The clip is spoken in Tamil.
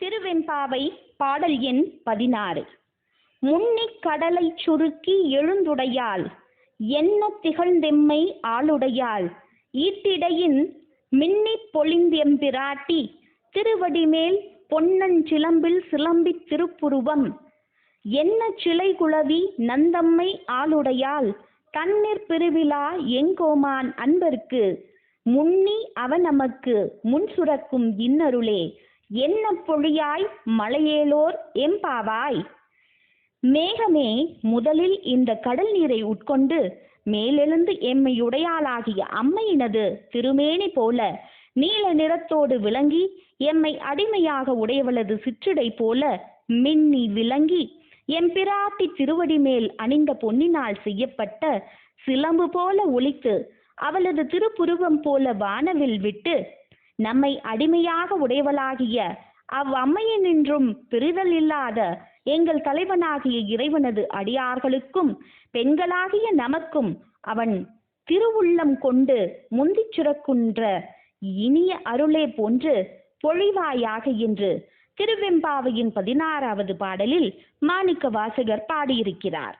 திருவெம்பாவை பாடல் எண் பதினாறு. முன்னிக் கடலைச் சுருக்கி எழுந்துடையாள் என்ன திகழ்ந்தெம்மை ஆளுடையாள் ஈட்டிடையின் மின்னிப் பொழிந்தெம்பிராட்டி திருவடிமேல் பொன்னஞ்சிலம்பில் சிலம்பித் திருப்புருவம் என்ன சிலை குளவி நந்தம்மை ஆளுடையாள் தண்ணீர் பிரிவிழா எங்கோமான் அன்பர்க்கு முன்னி அவ நமக்கு முன் சுரக்கும் இன்னருளே என்ன பொழியாய் மலையேலோர் எம்பாவாய்? மேகமே முதலில் இந்த கடல் நீரை உட்கொண்டு மேலெழுந்து எம்மையுடையாளாகிய அம்மையினது திருமேனி போல நீல நிறத்தோடு விளங்கி எம்மை அடிமையாக உடையவளது சிற்றிடை போல மின்னி விளங்கி எம்பிராட்டி திருவடி மேல் அணிந்த பொன்னினால் செய்யப்பட்ட சிலம்பு போல ஒலித்து அவளது திருப்புருவம் போல வானவில் விட்டு நம்மை அடிமையாக உடையவளாகிய அவ்வம்மையினின்றும் பிரிதல் இல்லாத எங்கள் தலைவனாகிய இறைவனது அடியார்களுக்கும் பெண்களாகிய நமக்கும் அவன் திருவுள்ளம் கொண்டு முந்திச் சுரக்குன்ற இனிய அருளே போன்று பொழிவாயாக என்று திருவெம்பாவையின் பதினாறாவது பாடலில் மாணிக்க வாசகர் பாடியிருக்கிறார்.